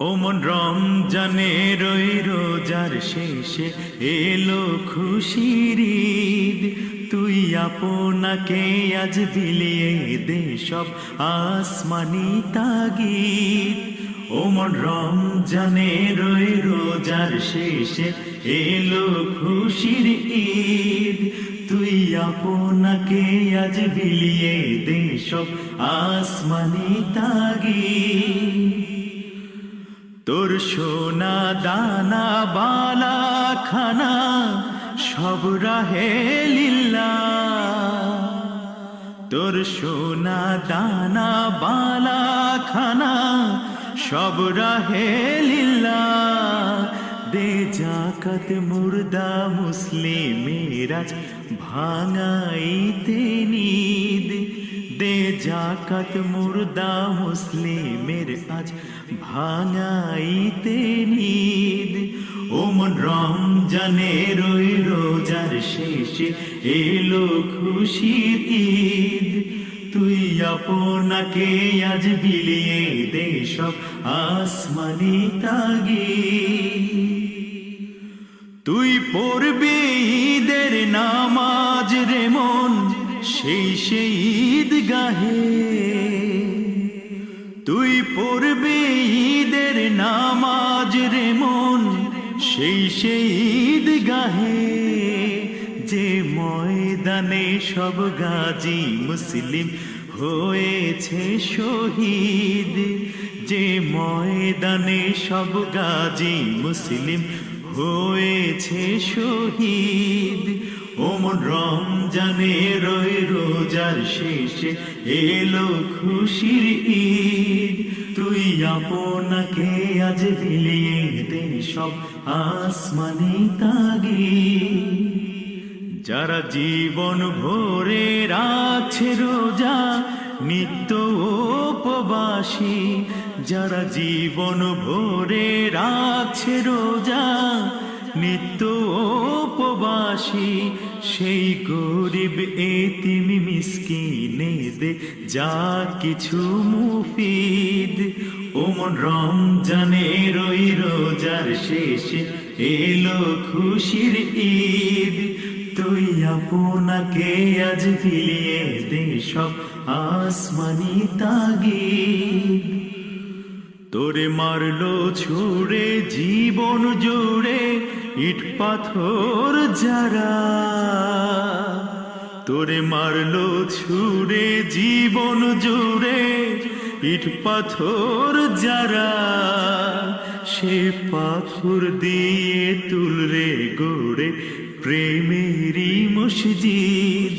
ওমন রমজানে রই রোজার শেষে এলো খুশির ঈদ। তুই আপনাকে আজ বিলিয়ে দে সব আসমানি তাগিদ। ওমন রমজানে রই রোজার শেষে এলো খুশির ঈদ। তুই আপনাকে আজ বিলিয়ে দে সব আসমানি তাগিদ। সোনা দানা, বালা, খানা, সব রাহে লীলা। তোর সোনা দানা, বালা, খানা, সব রাহে লীলা। দে জাকাত মুর্দা মুসলিমের আজ ভাঙাইতে নিদ দে জাকাত মুর্দা মুসলিমের আজ ভাঙাইতে নিদ। ওমন রমজানে রই রোজার শেষে এলো খুশির ঈদ। তুই আপনাকে আজ বিলিয়ে দে সব আসমানি তাগিদ। তুই পড়বি ঈদের নামাজ রে মন সেই সেই গাহে তুই পড়বি ঈদের নামাজ রে মন, সেই সেই গাহে যে ময়দানে সব গাজী মুসলিম হয়েছে শহীদ, যে ময়দানে সব গাজী মুসলিম হয়েছে শহীদ। রমজানে রই রোজার শেষে এলো খুশির ঈদ। তুই আপনাকে আজ বিলিয়ে দে সব আসমানি তাগিদ। যারা জীবন ভরে রাখছে রোজা, নিত্য উপবাসী, যারা জীবন ভরে রাখছে রোজা, নিত্য উপবাসী সেই গরিব এতিম মিসকিনে দে যা কিছু মুফিদ। ওমন রমজানে রই রোজার শেষে এলো খুশির ঈদ। তুই আপনাকে আজ ফিলিয়ে দে সব আসমানি তাগিদ। তোরে মারলো ছুড়ে, জীবন জুড়ে ইট পাথর যারা তোরে মারলো ছুড়ে, জীবন জুড়ে, ইট পাথর যারা সে পাথর দিয়ে তুলরে গোড়ে প্রেমেরই মসজিদ।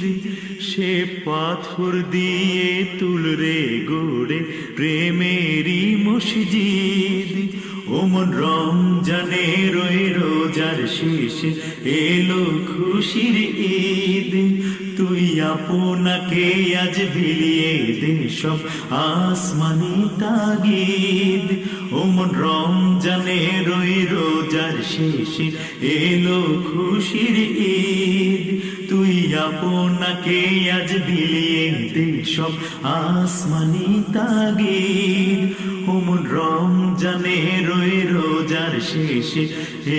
সে পাথর দিয়ে তুলরে গোড়ে প্রেমেরই মসজিদ। ওমন রমজানে রই রোজার শেষে এলো খুশির ঈদ। তুই আপনাকে আজ বিলিয়ে দে সব আসমানি তাগিদ। ওমন রমজানে রই রোজার শেষে এলো খুশির ঈদ। আপনাকে আজ বিলিয়ে দে সব আসমানি তাগিদ। ওমন রমজানে রই রোজার শেষে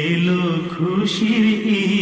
এলো খুশির ঈদ।